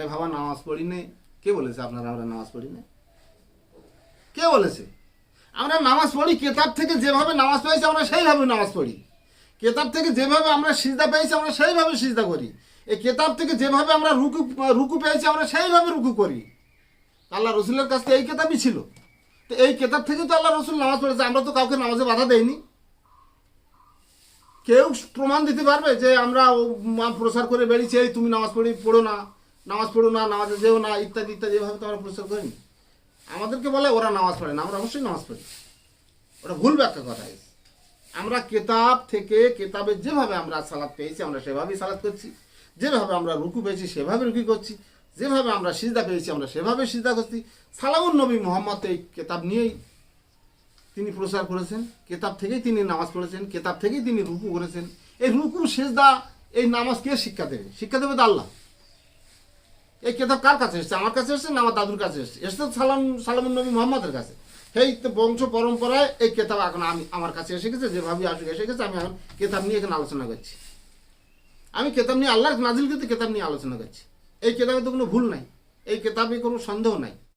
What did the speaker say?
আরে বাবা নামাজ পড়ি নে কে বলেছে আপনারা আমরা নামাজ পড়ি না কে বলেছে? আমরা নামাজ পড়ি, কেতাব থেকে যেভাবে নামাজ পেয়েছি আমরা সেইভাবে নামাজ পড়ি। কেতাব থেকে যেভাবে আমরা সিজদা পেয়েছি আমরা সেইভাবে সিজদা করি। এই কেতাব থেকে যেভাবে আমরা রুকু রুকু পেয়েছি আমরা সেইভাবে রুকু করি। আল্লাহ রসুলের কাছ থেকে এই কেতাবই ছিল। তো এই কেতাব থেকে তো আল্লাহ রসুল নামাজ পড়েছে, আমরা তো কাউকে নামাজে বাধা দেইনি। কেউ প্রমাণ দিতে পারবে যে আমরা প্রচার করে বেরিয়েছি এই তুমি নামাজ পড়ি, পড়ো না। নামাজ পড়ো না, নামাজে যেও না, ইত্যাদি ইত্যাদি, এভাবে তো আমরা প্রচার করিনি। আমাদেরকে বলে ওরা নামাজ পড়ে না, আমরা অবশ্যই নামাজ পড়ি। ওটা ভুল ব্যাখ্যা কথা। আমরা কেতাব থেকে কেতাবে যেভাবে আমরা সালাদ পেয়েছি, আমরা সেভাবেই সালাদ করছি। যেভাবে আমরা রুকু পেয়েছি, সেভাবে রুকি করছি। যেভাবে আমরা সিজদা পেয়েছি, আমরা সেভাবে সিজদা করছি। সালাউন নবী মোহাম্মদ এই কেতাব নিয়েই তিনি প্রচার করেছেন। কেতাব থেকেই তিনি নামাজ পড়েছেন, কেতাব থেকেই তিনি রুকু করেছেন। এই রুকু, সেজদা, এই নামাজ কে শিক্ষা দেবে? শিক্ষা দেবে তো আল্লাহ। এই কেতাব কার কাছে এসছে? আমার কাছে এসছে না আমার দাদুর কাছে এসছে? এসছে সালাম সালামুল নবী মোহাম্মদের কাছে। সেই তো বংশ পরম্পরায় এই কেতাব এখন আমি, আমার কাছে এসে গেছে যেভাবে আসুক, এসে গেছে, আমি এখন কেতাব নিয়ে এখানে আলোচনা করছি। আমি কেতাব নিয়ে আল্লাহ নাজিল কিন্তু কেতাব নিয়ে আলোচনা করছি। এই কেতাবে তো কোনো ভুল নাই। এই কেতাবে কোনো সন্দেহ নাই।